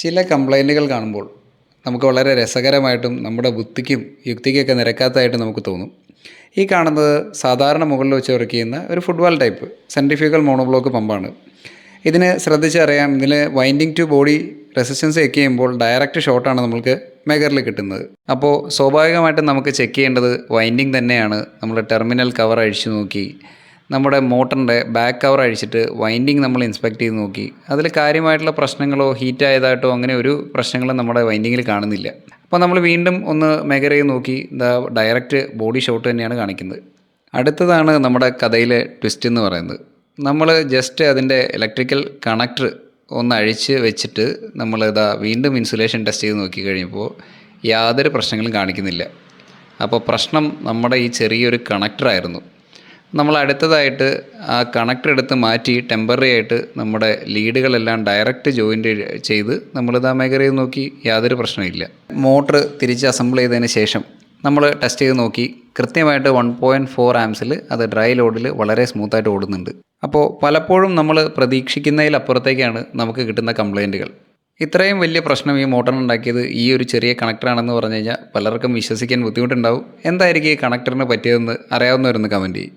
ചില കംപ്ലൈന്റുകൾ കാണുമ്പോൾ നമുക്ക് വളരെ രസകരമായിട്ടും നമ്മുടെ ബുദ്ധിക്കും യുക്തിക്കൊക്കെ നിരക്കാത്തതായിട്ട് നമുക്ക് തോന്നും. ഈ കാണുന്നത് സാധാരണ മുകളിൽ വെച്ച് വർക്ക് ചെയ്യുന്ന ഒരു ഫുട്ബോൾ ടൈപ്പ് സെൻട്രിഫ്യൂഗൽ മോണോബ്ലോക്ക് പമ്പാണ്. ഇതിന് ശ്രദ്ധിച്ചറിയാം ഇതിൽ winding to body resistance check ചെയ്യുമ്പോൾ ഡയറക്റ്റ് ഷോട്ടാണ് നമ്മൾക്ക് മെഗറിൽ കിട്ടുന്നത്. അപ്പോൾ സ്വാഭാവികമായിട്ടും നമുക്ക് ചെക്ക് ചെയ്യേണ്ടത് വൈൻഡിങ് തന്നെയാണ്. നമ്മൾ ടെർമിനൽ കവർ അഴിച്ചു നോക്കി നമ്മുടെ മോട്ടറിന്റെ ബാക്ക് കവർ അഴിച്ചിട്ട് വൈൻഡിങ് നമ്മൾ ഇൻസ്പെക്ട് ചെയ്ത് നോക്കി. അതിൽ കാര്യമായിട്ടുള്ള പ്രശ്നങ്ങളോ ഹീറ്റ് ആയതായിട്ടോ അങ്ങനെ ഒരു പ്രശ്നങ്ങളും നമ്മുടെ വൈൻഡിങ്ങിൽ കാണുന്നില്ല. അപ്പോൾ നമ്മൾ വീണ്ടും ഒന്ന് ചെയ്ത് നോക്കി. ഇതാ ഡയറക്റ്റ് ബോഡി ഷോട്ട് തന്നെയാണ് കാണിക്കുന്നത്. അടുത്തതാണ് നമ്മുടെ കഥയിലെ ട്വിസ്റ്റ് എന്ന് പറയുന്നത്. നമ്മൾ ജസ്റ്റ് അതിന്റെ ഇലക്ട്രിക്കൽ കണക്ടർ ഒന്ന് അഴിച്ച് വെച്ചിട്ട് നമ്മൾ ഇതാ വീണ്ടും ഇൻസുലേഷൻ ടെസ്റ്റ് ചെയ്ത് നോക്കി കഴിഞ്ഞപ്പോൾ യാതൊരു പ്രശ്നങ്ങളും കാണിക്കുന്നില്ല. അപ്പോൾ പ്രശ്നം നമ്മുടെ ഈ ചെറിയൊരു കണക്ടറായിരുന്നു നമ്മൾ അടുത്തതായിട്ട് ആ കണക്ട് എടുത്ത് മാറ്റി ടെമ്പററി ആയിട്ട് നമ്മുടെ ലീഡുകളെല്ലാം ഡയറക്റ്റ് ജോയിന്റ് ചെയ്ത് നമ്മളിത് ആ മേഖലയിൽ നോക്കി യാതൊരു പ്രശ്നമില്ല മോട്ടർ തിരിച്ച് അസംബിൾ ചെയ്തതിന് ശേഷം നമ്മൾ ടെസ്റ്റ് ചെയ്ത് നോക്കി കൃത്യമായിട്ട് വൺ പോയിന്റ് ഫോർ ആംസിൽ അത് ഡ്രൈ ലോഡിൽ വളരെ സ്മൂത്തായിട്ട് ഓടുന്നുണ്ട്. അപ്പോൾ പലപ്പോഴും നമ്മൾ പ്രതീക്ഷിക്കുന്നതിലപ്പുറത്തേക്കാണ് നമുക്ക് കിട്ടുന്ന കംപ്ലൈന്റുകൾ ഇത്രയും വലിയ പ്രശ്നം ഈ മോട്ടറിനുണ്ടാക്കിയത് ഈ ഒരു ചെറിയ കണക്ടറാണെന്ന് പറഞ്ഞു കഴിഞ്ഞാൽ പലർക്കും വിശ്വസിക്കാൻ ബുദ്ധിമുട്ടുണ്ടാവും. എന്തായിരിക്കും ഈ കണക്ടറിന് പറ്റിയതെന്ന് അറിയാവുന്നവരൊന്ന് കമന്റ് ചെയ്യും.